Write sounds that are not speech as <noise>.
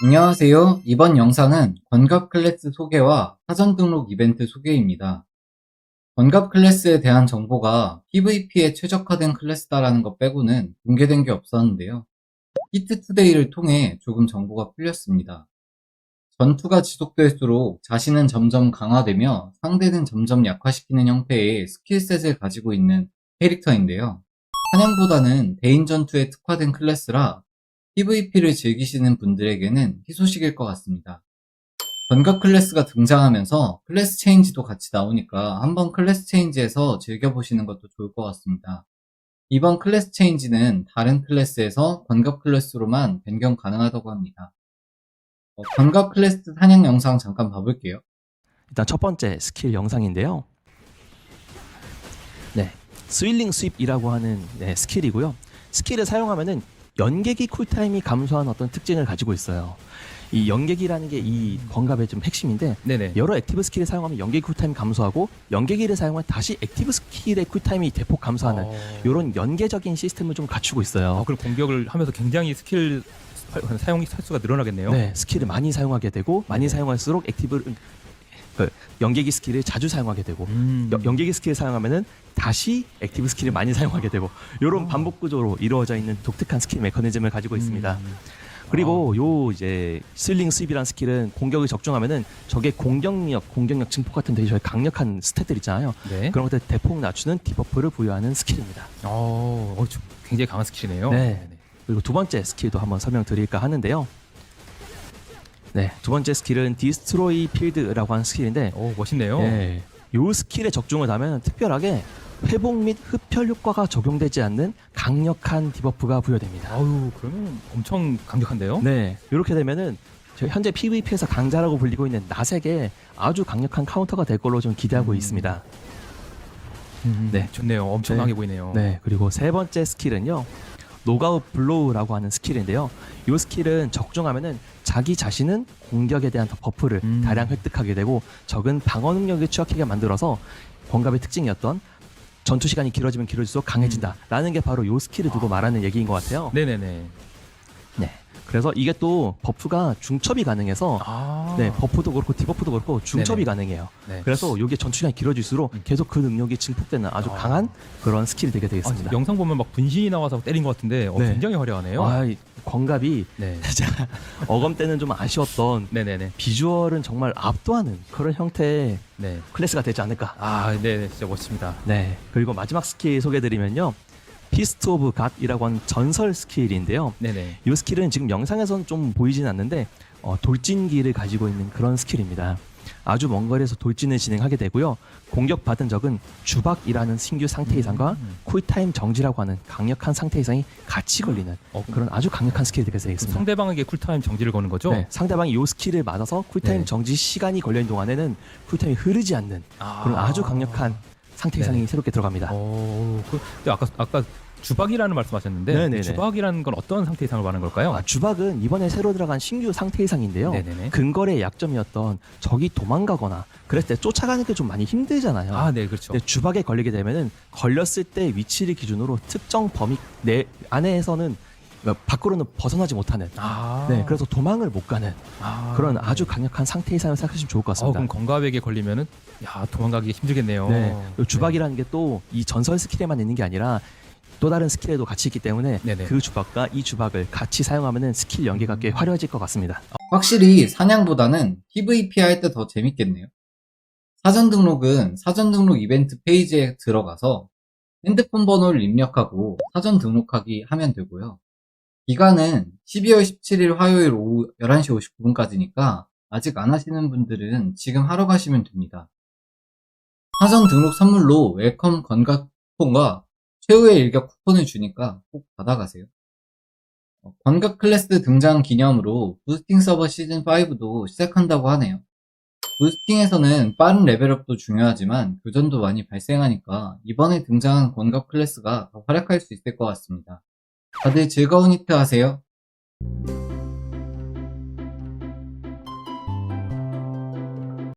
안녕하세요. 이번 영상은 권갑 클래스 소개와 사전 등록 이벤트 소개입니다. 권갑 클래스에 대한 정보가 PVP에 최적화된 클래스다라는 것 빼고는 공개된 게 없었는데요. 히트투데이를 통해 조금 정보가 풀렸습니다. 전투가 지속될수록 자신은 점점 강화되며 상대는 점점 약화시키는 형태의 스킬셋을 가지고 있는 캐릭터인데요. 사냥보다는 대인 전투에 특화된 클래스라 PVP를 즐기시는 분들에게는 희소식일 것 같습니다. 전각 클래스가 등장하면서 클래스 체인지도 같이 나오니까 한번 클래스 체인지에서 즐겨보시는 것도 좋을 것 같습니다. 이번 클래스 체인지는 다른 클래스에서 권갑 클래스로만 변경 가능하다고 합니다. 어, 권갑 클래스 사냥 영상 잠깐 봐볼게요. 일단 첫 번째 스킬 영상인데요. 네, 스윌링 스윕이라고 하는 네, 스킬이고요. 스킬을 사용하면은 연계기 쿨타임이 감소한 어떤 특징을 가지고 있어요. 이 연계기라는 게 이 번갑의 좀 핵심인데 네네. 여러 액티브 스킬을 사용하면 연계기 쿨타임이 감소하고 연계기를 사용하면 다시 액티브 스킬의 쿨타임이 대폭 감소하는 어. 이런 연계적인 시스템을 좀 갖추고 있어요. 어, 그럼 공격을 하면서 굉장히 스킬 사- 사용 횟수가 늘어나겠네요. 네, 스킬을 많이 사용하게 되고 많이 네. 사용할수록 액티브 그 연계기 스킬을 자주 사용하게 되고 음. 여- 연계기 스킬을 사용하면은 다시 액티브 스킬을 많이 사용하게 되고 이런 어. 반복 구조로 이루어져 있는 독특한 스킬 메커니즘을 가지고 있습니다. 음. 그리고 요 이제 슬링 스윕이라는 스킬은 공격을 적중하면은 적의 공격력, 공격력 증폭 같은 되게 저희 강력한 스탯들 있잖아요. 네. 그런 것들 대폭 낮추는 디버프를 부여하는 스킬입니다. 어, 어, 저- 굉장히 강한 스킬이네요. 네. 그리고 두 번째 스킬도 한번 설명드릴까 하는데요. 네, 두 번째 스킬은 디스트로이 필드라고 하는 스킬인데 오, 멋있네요. 네. 요 스킬에 적중을 하면 특별하게 회복 및 흡혈 효과가 적용되지 않는 강력한 디버프가 부여됩니다. 아유, 그러면 엄청 강력한데요? 네, 이렇게 되면은 현재 PVP에서 강자라고 불리고 있는 나색에 아주 강력한 카운터가 될 걸로 좀 기대하고 음. 있습니다. 음, 네. 좋네요. 엄청나게 보이네요. 네, 그리고 세 번째 스킬은요. 노가웃 블로우라고 하는 스킬인데요. 이 스킬은 적중하면은 자기 자신은 공격에 대한 더 버프를 음. 다량 획득하게 되고 적은 방어 능력을 취약하게 만들어서 번갑의 특징이었던 전투 시간이 길어지면 길어질수록 강해진다라는 게 바로 이 스킬을 두고 말하는 얘기인 것 같아요. 네네네. 네. 그래서 이게 또 버프가 중첩이 가능해서 아. 네 버프도 그렇고 디버프도 그렇고 중첩이 네네. 가능해요. 네. 그래서 이게 전투 시간이 길어질수록 음. 계속 그 능력이 증폭되는 아주 아. 강한 그런 스킬이 되게 아, 되겠습니다. 영상 보면 막 분신이 나와서 때린 것 같은데 어, 네. 굉장히 화려하네요. 아, 이 권갑이 네. <laughs> 진짜 어검 때는 좀 아쉬웠던 네네네. 비주얼은 정말 압도하는 그런 형태의 네. 클래스가 되지 않을까. 아, 네, 진짜 멋집니다. 네. 그리고 마지막 스킬 소개드리면요. 피스트 오브 갓이라고 하는 전설 스킬인데요. 네네. 이 스킬은 지금 영상에서는 좀 보이진 않는데 어, 돌진기를 가지고 있는 그런 스킬입니다. 아주 먼 거리에서 돌진을 진행하게 되고요. 공격받은 적은 주박이라는 신규 상태 이상과 음. 쿨타임 정지라고 하는 강력한 상태 이상이 같이 걸리는 어, 그런 아주 강력한 스킬이 되겠습니다. 상대방에게 쿨타임 정지를 거는 거죠? 네, 상대방이 요 스킬을 맞아서 쿨타임 네. 정지 시간이 걸려 있는 동안에는 쿨타임이 흐르지 않는 아. 그런 아주 강력한 상태 이상이 네. 새롭게 들어갑니다. 오, 그, 근데 아까 아까 주박이라는 말씀하셨는데 네네네. 주박이라는 건 어떤 상태 이상을 말하는 걸까요? 아, 주박은 이번에 새로 들어간 신규 상태 이상인데요. 네네네. 근거래의 약점이었던 적이 도망가거나 그랬을 때 쫓아가는 게 좀 많이 힘들잖아요. 아, 네, 그렇죠. 근데 주박에 걸리게 되면은 걸렸을 때 위치를 기준으로 특정 범위 내 안에서는 그러니까 밖으로는 벗어나지 못하는 아, 네 그래서 도망을 못 가는 아, 그런 네. 아주 강력한 상태 이상을 생각하시면 좋을 것 어, 같습니다. 그럼 건갑에게 걸리면은 야 도망가기 힘들겠네요. 네. 그리고 주박이라는 게 또 이 전설 스킬에만 있는 게 아니라 또 다른 스킬에도 같이 있기 때문에 네네. 그 주박과 이 주박을 같이 사용하면은 스킬 연계가 꽤 음. 화려해질 것 같습니다. 확실히 사냥보다는 PVP 할 때 더 재밌겠네요. 사전 등록은 사전 등록 이벤트 페이지에 들어가서 핸드폰 번호를 입력하고 사전 등록하기 하면 되고요. 기간은 12월 17일 화요일 오후 11시 59분까지니까 아직 안 하시는 분들은 지금 하러 가시면 됩니다. 사전 등록 선물로 웰컴 건강 쿠폰과 최후의 일격 쿠폰을 주니까 꼭 받아가세요. 어, 권각 클래스 등장 기념으로 부스팅 서버 시즌5도 시작한다고 하네요. 부스팅에서는 빠른 레벨업도 중요하지만 교전도 많이 발생하니까 이번에 등장한 권각 클래스가 더 활약할 수 있을 것 같습니다. 다들 즐거운 히트 하세요.